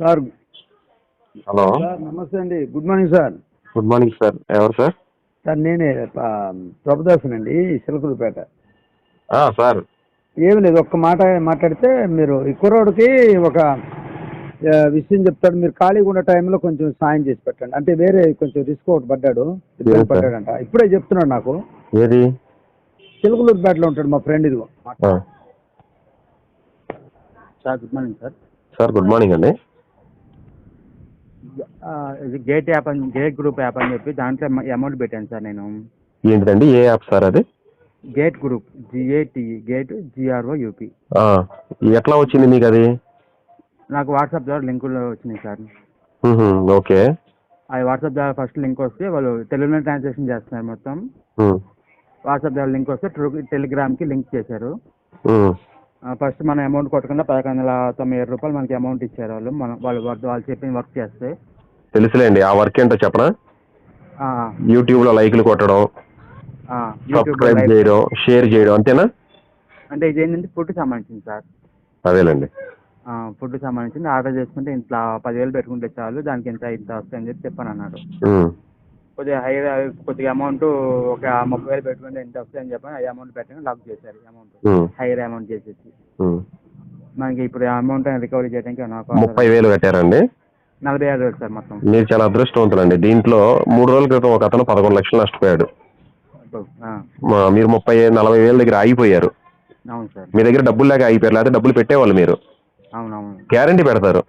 Sir. Hello. Sir నమస్తే అండి. Good morning sir. Good morning sir. ఎవరు సార్? సార్ నేనే ప్రభుదాసన్ అండి చిలకలపేట ఆ, సార్. ఏమి లేదు ఒక్క మాట మాట్లాడితే మీరు ఈ కుర్రోడికి ఒక విషయం చెప్తాడు. మీరు ఖాళీగా ఉన్న టైంలో కొంచెం సాయం చేసి పెట్టండి. అంటే వేరే కొంచెం రిస్క్ ఒకటి పడ్డాడు. ఇబ్బంది? పడ్డాడంట. ఇప్పుడే చెప్తున్నాడు నాకు. ఏది? చిలకలూరుపేటలో ఉంటాడు మా ఫ్రెండ్ ఇదిగో. Sir good morning sir. Sir good morning అండి. గేట్ యాప్ అని గేట్ గ్రూప్ యాప్ అని చెప్పి దాంట్లో అమౌంట్ పెట్టాను సార్ నేను. ఏంటిదండి? ఏ యాప్ సార్ అది? Gate group GAT gate GRO UP ఎట్లా వచ్చింది మీకు అది నాకు వాట్సాప్ ద్వారా లింకులు వచ్చినాయి సార్. ఓకే. అది వాట్సాప్ ద్వారా ఫస్ట్ లింక్ వస్తే వాళ్ళు తెలుగులో ట్రాన్సాక్షన్ చేస్తున్నారు మొత్తం. వాట్సాప్ ద్వారా లింక్ వస్తే ట్రూ టెలిగ్రామ్కి లింక్ చేశారు. ఫస్ట్ మనం అమౌంట్ కొట్టకుండా పదకొండు వందల తొంభై ఏడు రూపాయలు మనకి అమౌంట్ ఇచ్చారు వాళ్ళు. మనం వాళ్ళు వాళ్ళు వాళ్ళు చెప్పిన వర్క్ చేస్తే. తెలుసులేండి ఆ వర్క్ ఏంటో చెప్పనా? యూట్యూబ్లో లైక్లు కొట్టడం సబ్స్క్రైబ్ చేయడం షేర్ చేయడం అంతేనా? అంటే ఇది ఏంటంటే ఫుడ్ సంబంధించింది సార్. అదేలేండి. ఫుడ్ సంబంధించింది. ఆర్డర్ చేసుకుంటే ఇంట్లో పదివేలు పెట్టుకుంటే చాలు దానికి ఇంత ఇంత వస్తాయని చెప్పి చెప్పాను అన్నాడు కొద్దిగా హై కొద్దిగా అమౌంట్ ఒక ముప్పై వేలు పెట్టుకుంటే ఎంత వస్తాయని చెప్పని ఆ అమౌంట్ పెట్టండి లాక్ చేశారు అమౌంట్ హైయర్ అమౌంట్ చేసేసి. మనకి ఇప్పుడు అమౌంట్ రికవరీ చేయడానికి నాకు ముప్పై వేలు కట్టారండి. నలభై ఆరు వేలు సార్ మొత్తం. మీరు చాలా అదృష్టవంతులండి. దీంట్లో మూడు రోజుల క్రితం ఒక అతను పదకొండు లక్షలు నష్టపోయాడు. మీరు ముప్పై నలభై వేల దగ్గర ఆగిపోయారు. అవును సార్. మీ దగ్గర డబ్బులు లేక ఆగిపోయారు లేకపోతే డబ్బులు పెట్టేవాళ్ళు మీరు. గ్యారంటీ పెడతారు.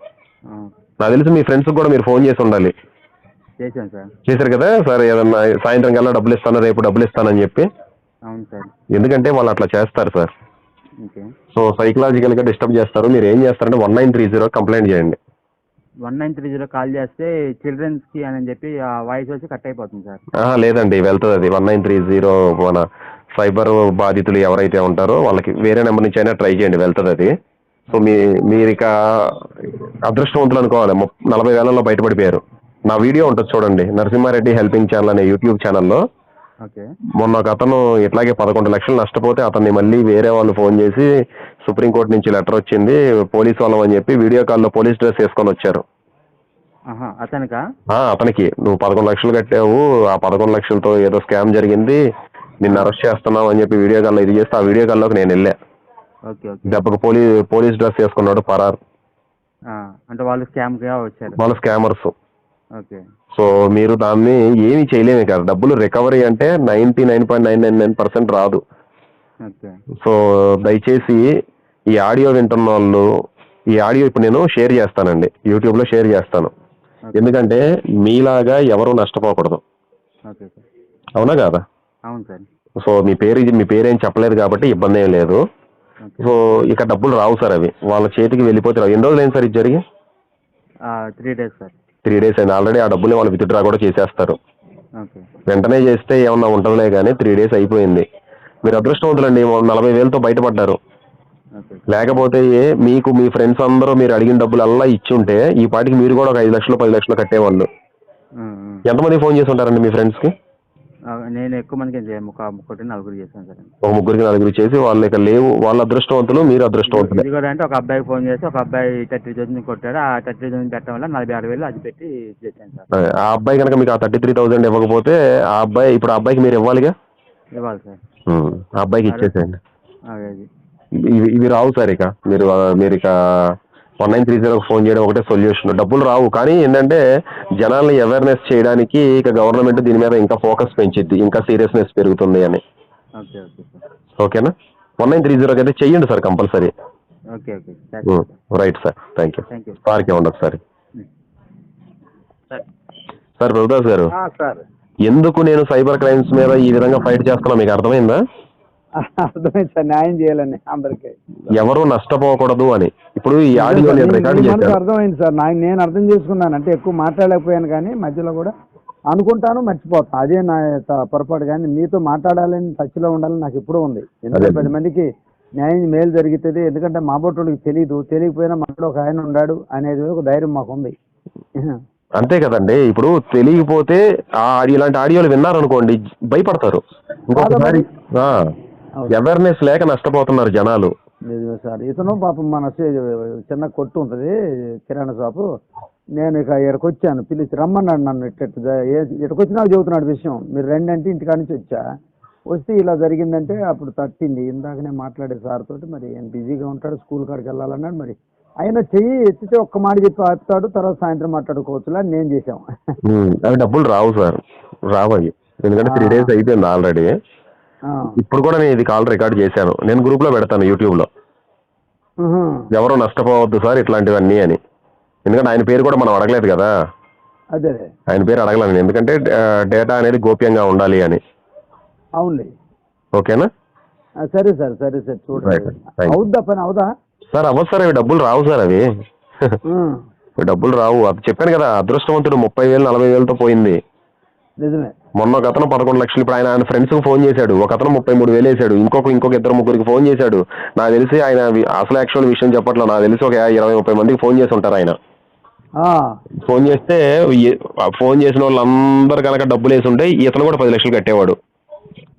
నాకు తెలిసి మీ ఫ్రెండ్స్కి కూడా మీరు ఫోన్ చేసి ఉండాలి. చేశాను సార్. చేశారు కదా సార్ ఏదన్నా సాయంత్రం కల్లా డబ్బులు ఇస్తాను రేపు డబ్బులు ఇస్తానని చెప్పి? అవును సార్. ఎందుకంటే వాళ్ళు అట్లా చేస్తారు సార్. ఓకే. సో సైకలాజికల్గా డిస్టర్బ్ చేస్తారు. మీరు ఏం చేస్తారంటే one nine three zero complaint చేయండి. One nine three zero call చేస్తే చిల్డ్రన్స్కి అని చెప్పి ఆ వాయిస్ వచ్చి కట్ అయిపోతుంది సార్. ఆహా, లేదండి వెళ్తుంది అది. వన్ నైన్ త్రీ జీరో మన సైబర్ బాధితులు ఎవరైతే ఉంటారో వాళ్ళకి వేరే నెంబర్ నుంచి అయినా ట్రై చేయండి వెళ్తుంది అది. సో మీ మీరు ఇక అదృష్టవంతులు అనుకోవాలి. ముప్- నలభై వేలలో బయటపడిపోయారు. నా వీడియో ఉంటుంది చూడండి. నరసింహారెడ్డి హెల్పింగ్ ఛానల్ అనే యూట్యూబ్ ఛానల్లో. ఓకే. మొన్న ఒక అతను ఇట్లాగే పదకొండు లక్షలు నష్టపోతే అతన్ని మళ్ళీ వేరే వాళ్ళు ఫోన్ చేసి సుప్రీంకోర్టు నుంచి లెటర్ వచ్చింది పోలీస్ వాళ్ళం అని చెప్పి వీడియో కాల్లో పోలీస్ డ్రెస్ వేసుకొని వచ్చారు. అతనికా? నువ్వు పదకొండు లక్షలు కట్టావు ఆ పదకొండు లక్షలతో ఏదో స్కామ్ జరిగింది నిన్ను అరెస్ట్ చేస్తున్నావు అని చెప్పి వీడియో కాల్లో ఇది చేస్తే ఆ వీడియో కాల్లోకి నేను వెళ్ళా. దెబ్బకు పోలీ పోలీస్ డ్రెస్ వేసుకున్నాడు పరార్. అంటే వాళ్ళు వచ్చారు. వాళ్ళు స్కామర్స్. సో మీరు దాన్ని ఏమీ చేయలేమే కదా. డబ్బులు రికవరీ అంటే ninety nine point nine nine nine percent రాదు. సో దయచేసి ఈ ఆడియో వింటున్న వాళ్ళు ఈ ఆడియో ఇప్పుడు నేను షేర్ చేస్తానండి. యూట్యూబ్లో షేర్ చేస్తాను. ఎందుకంటే మీలాగా ఎవరు నష్టపోకూడదు. అవునా కాదా? అవును సార్. సో మీ పేరు మీ పేరేం చెప్పలేదు కాబట్టి ఇబ్బంది ఏం లేదు. సో ఇక డబ్బులు రావు సార్ అవి. వాళ్ళ చేతికి వెళ్ళిపోతే ఎన్ని రోజులు అయింది సార్ ఇది జరిగి? Three days sir. Three days అయింది ఆల్రెడీ ఆ డబ్బులు వాళ్ళు విత్డ్రా కూడా చేసేస్తారు. వెంటనే చేస్తే ఏమన్నా ఉంటుందిలే కానీ త్రీ డేస్ అయిపోయింది. మీరు అదృష్టవంతులండి నలభై వేలతో బయటపడ్డారు. లేకపోతే మీకు మీ ఫ్రెండ్స్ అందరూ మీరు అడిగిన డబ్బులు అల్లా ఇచ్చి ఉంటే ఈ పాటికి మీరు కూడా ఒక ఐదు లక్షలు పది లక్షలు కట్టేవాళ్ళు. ఎంతమంది ఫోన్ చేసి ఉంటారండి మీ ఫ్రెండ్స్కి? నేను ఎక్కువ మందికి ఏం చేయను. ఒక ఒకటి నలుగురు చేశాను సార్. ఒక ముగ్గురికి నలుగురు చేసి వాళ్ళు ఇక లేవు. వాళ్ళ అదృష్టవంతులు మీరు అదృష్టవంతులే. ఇది కూడా అంటే ఒక అబ్బాయికి ఫోన్ చేసి ఒక అబ్బాయి థర్టీ థౌసండ్ కొట్టాడు. ఆ థర్టీ థౌసండ్ పెట్టడం వల్ల నలభై ఆరు వేలు అది పెట్టి చేశాను సార్. ఆ అబ్బాయి కనుక మీకు ఆ థర్టీ త్రీ థౌసండ్ ఇవ్వకపోతే ఆ అబ్బాయి ఇప్పుడు ఆ అబ్బాయికి మీరు ఇవ్వాలిగా ఇవ్వాలి సార్. ఆ అబ్బాయికి ఇచ్చేసేయండి. అదే. ఇవి ఇవి రావు సార్ ఇక. మీరు మీరు ఇక వన్ నైన్ త్రీ జీరోకి ఫోన్ చేయడం ఒకటే సొల్యూషన్. డబ్బులు రావు కానీ ఏంటంటే జనాల్ని అవేర్నెస్ చేయడానికి ఇక గవర్నమెంట్ దీని మీద ఇంకా ఫోకస్ పెంచిద్ది ఇంకా సీరియస్నెస్ పెరుగుతుంది అని. Okay okay sir. ఓకేనా వన్ నైన్ త్రీ జీరోకి అయితే చెయ్యండి sir compulsory. Right sir. Thank you సార్కే ఉండదు సార్ సార్. సార్ ప్రభుదాస్ గారు ఎందుకు నేను సైబర్ క్రైమ్స్ మీద ఈ విధంగా ఫైట్ చేస్తున్నా మీకు అర్థమైందా? అర్థమైంది సార్ న్యాయం చేయాలని అందరికీ. ఎవరు నష్టపోకూడదు అని. ఇప్పుడు ఈ ఆడియో నేను రికార్డ్ మీ మనసు చేశాను అర్థమైంది సార్ నాకు నేను అర్థం చేసుకున్నాను అంటే ఎక్కువ మాట్లాడలేకపోయాను కానీ మధ్యలో కూడా అనుకుంటాను మర్చిపోతాను. అదే నా యొక్క పొరపాటు కానీ మీతో మాట్లాడాలని టచ్లో ఉండాలని నాకు ఎప్పుడూ ఉంది. ఎందుకంటే అదే. పది మందికి న్యాయం మేలు జరుగుతుంది. ఎందుకంటే మా బొట్టుడికి తెలియదు తెలియకపోయినా మనలో ఒక ఆయన ఉన్నాడు అనేది ఒక ధైర్యం మాకు ఉంది. అంతే కదండి. ఇప్పుడు తెలియకపోతే ఆ ఆడియో ఇలాంటి ఆడియోలు విన్నారనుకోండి భయపడతారు. ఇంకొకసారి అవేర్నెస్ లేక నష్టపోతున్నారు జనాలు. నిజమే సార్. ఇతను పాపం మన చిన్న కొట్టు ఉంటుంది కిరాణా షాపు. నేను ఇక ఇక్కడికి వచ్చాను. పిలిచి రమ్మన్నాడు నన్ను ఇట్ట ఇక్కడికి వచ్చినాక చెబుతున్నాడు విషయం. మీరు రండి అంటే ఇంటికాడ నుంచి వచ్చా? వస్తే ఇలా జరిగిందంటే అప్పుడు తట్టింది. ఇందాకనే మాట్లాడే సార్ తోటి మరి ఆయన బిజీగా ఉంటాడు స్కూల్ కాడికి వెళ్ళాలన్నాడు మరి. ఆయన చెయ్యి ఎత్తితే ఒక్క మాట చెప్పి ఆపుతాడు తర్వాత సాయంత్రం మాట్లాడుకోవచ్చులా నేను చేశాం. అవి డబ్బులు రావు సార్. రావు అవి. ఎందుకంటే త్రీ డేస్ అయిపోయింది ఆల్రెడీ. ఇప్పుడు కూడా నేను ఇది కాల్ రికార్డ్ చేశాను. నేను గ్రూప్లో పెడతాను యూట్యూబ్లో. ఎవరు నష్టపోవద్దు సార్ ఇట్లాంటివన్నీ అని. ఎందుకంటే ఆయన పేరు కూడా మనం అడగలేదు కదా. అదే. ఆయన పేరు అడగలేను ఎందుకంటే డేటా అనేది గోప్యంగా ఉండాలి అని. అవునులే. ఓకేనా? సరే సార్ సరే సార్. చూడండి. Thank you. అవుద్దా పని? అవుదా? సార్ అవ్వదు సార్ అవి డబ్బులు రావు సార్ అవి. డబ్బులు రావు. అది చెప్పాను కదా అదృష్టవంతుడు ముప్పై వేలు నలభై వేలతో పోయింది. నిజమే. మొన్న ఒక అతను పదకొండు లక్షలు ఇప్పుడు ఆయన ఆయన ఫ్రెండ్స్కు ఫోన్ చేశాడు. ఒక అతను ముప్పై మూడు వేలు వేసాడు ఇంకొక ఇంకొక ఇద్దరు ముగ్గురికి ఫోన్ చేశాడు. నాకు తెలిసి ఆయన అసలు యాక్చువల్ విషయం చెప్పట్లేదు నాకు తెలిసి ఒక ఇరవై ముప్పై మందికి ఫోన్ చేసి ఉంటారు ఆయన. ఫోన్ చేస్తే ఫోన్ చేసిన వాళ్ళందరూ కనుక డబ్బులు వేసి ఉంటే ఇతను కూడా పది లక్షలు కట్టేవాడు.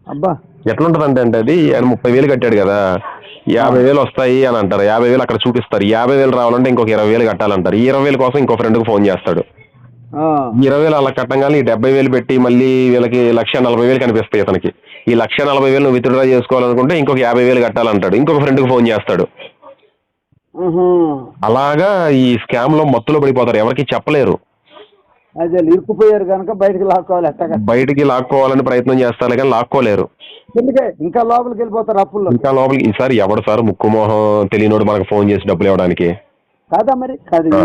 అబ్బా. ఎట్లుంటదంటే అంటే అది ఆయన ముప్పై వేలు కట్టాడు కదా. యాభై వేలు వస్తాయి అని అంటారు. యాభై వేలు అక్కడ చూపిస్తారు. యాభై వేలు రావాలంటే ఇంకొక ఇరవై వేలు కట్టాలంటారు. ఈ ఇరవై వేల కోసం ఇంకో ఫ్రెండ్కి ఫోన్ చేస్తాడు. ఇరవై వేలు అలా కట్టంగానే ఈ డెబ్బై వేలు పెట్టి మళ్ళీ వీళ్ళకి లక్ష నలభై వేలు కనిపిస్తాయి అతనికి. ఈ లక్ష నలభై వేలు నువ్వు విత్డ్రా చేసుకోవాలనుకుంటే ఇంకొక యాభై వేలు కట్టాలంటాడు. ఇంకొక ఫ్రెండ్కి ఫోన్ చేస్తాడు. అలాగా ఈ స్కామ్లో మత్తులో పడిపోతారు. ఎవరికి చెప్పలేరు. అదే ఇరుక్కుపోయారు కనుక బయటకు లాక్కోవాలి ఎట్టగా బయటికి లాక్కోవాలని ప్రయత్నం చేస్తారు కానీ లాక్కోలేరు. ఇంకా లోపలికి వెళ్ళిపోతారు అప్పుల్లో. ఇంకా లోపలికి ఈసారి ఎవడు సార్ ముక్కు మొహం తెలియనోడు మనకు ఫోన్ చేసి డబ్బులు ఇవ్వడానికి? కాదా మరి? కాదు ఆ.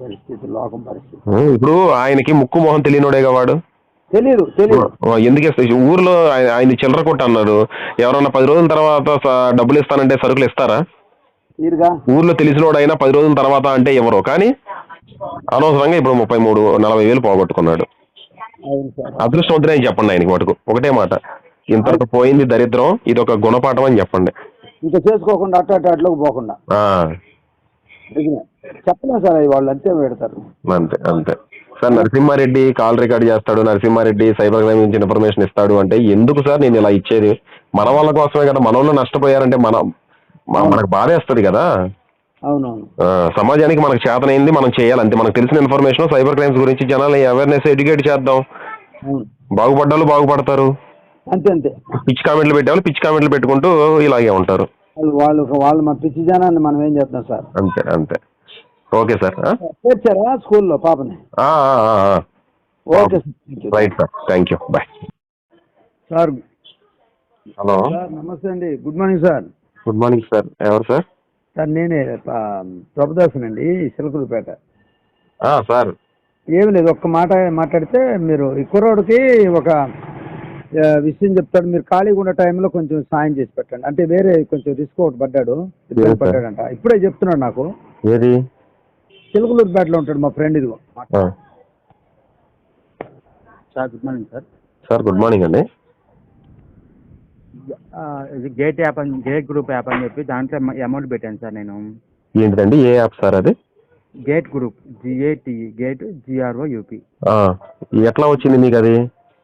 పరిస్థితి లోకం పరిస్థితి. ఇప్పుడు ఆయనకి ముక్కు మొహం తెలియనోడేగా వాడు? తెలీదు ఆ, ఎందుకు ఊర్లో ఆయన చిల్లర కొట్టు అన్నారు ఎవరన్నా పది రోజుల తర్వాత డబ్బులు ఇస్తానంటే సరుకులు ఇస్తారా? ఊర్లో తెలిసినోడు అయినా పది రోజుల తర్వాత అంటే ఎవరు. కానీ అనవసరంగా ఇప్పుడు ముప్పై మూడు నలభై వేలు పోగొట్టుకున్నాడు. అదృష్టవంతుడే అని చెప్పండి ఆయనకి మటుకు. ఒకటే మాట. ఇంతకు పోయింది దరిద్రం ఇది ఒక గుణపాఠం అని చెప్పండి. ఇంకా చేసుకోకుండా అట్ట అట్ట అట్లోకి పోకుండా. ఆ, నిజమే చెప్పలేం సార్ వాళ్ళు అంతే పెడతారు. అంతే అంతే. సార్ నరసింహారెడ్డి కాల్ రికార్డ్ చేస్తాడు నరసింహారెడ్డి సైబర్ క్రైమ్ నుంచి ఇన్ఫర్మేషన్ ఇస్తాడు అంటే ఎందుకు సార్ నేను ఇలా ఇచ్చేది? మన వాళ్ళ కోసమే కదా మన వాళ్ళు నష్టపోయారంటే మన మనకు బాధేస్తుంది కదా. అవునవును. సమాజానికి మనకు చేతనైంది మనం చేయాలి అంతే. మనకు తెలిసిన ఇన్ఫర్మేషన్ సైబర్ క్రైమ్స్ గురించి జనాలు అవేర్నెస్ ఎడ్యుకేట్ చేద్దాం. బాగుపడ్డాలు బాగుపడతారు. అంతే అంతే. పిచ్ కామెంట్లు పెట్టేవాళ్ళు పిచ్ కామెంట్లు పెట్టుకుంటూ ఇలాగే ఉంటారు. వాళ్ళు వాళ్ళు మా పిచ్చి జనాన్ని మనం ఏం చేస్తాం సార్? అంతే అంతే. Okay sir? చేర్చారా స్కూల్లో పాపని. Okay. Right sir thank you bye. Sir hello. Sir నమస్తే అండి. Good morning sir. Good morning sir. ఎవరు సార్? సార్ నేనే ఆ, ప్రభుదాసునండి చిలకలపేట ఆ, సార్. ఏమి లేదు ఒక్క మాట మాట్లాడితే మీరు ఈ కుర్రోడికి ఒక విషయం చెప్తాడు. మీరు ఖాళీగా ఉన్న టైంలో కొంచెం సాయం చేసి పెట్టండి. అంటే వేరే కొంచెం రిస్క్ ఒకటి పడ్డాడు. ఇబ్బంది. పడ్డాడంట. ఇప్పుడే చెప్తున్నాడు నాకు. ఏది? చిలకలూరుపేటలో ఉంటాడు మా ఫ్రెండ్ ఇదిగో. Sir good morning sir. Sir good morning అండి. ఆ, ఇది గేట్ యాప్ అని గేట్ గ్రూప్ యాప్ అని చెప్పి దాంట్లో అమౌంట్ పెట్టాను సార్ నేను. ఏంటిదండి? ఏ యాప్ సార్ అది? Gate group. GAT gate GRO UP ఆ, ఎట్లా వచ్చింది మీకు అది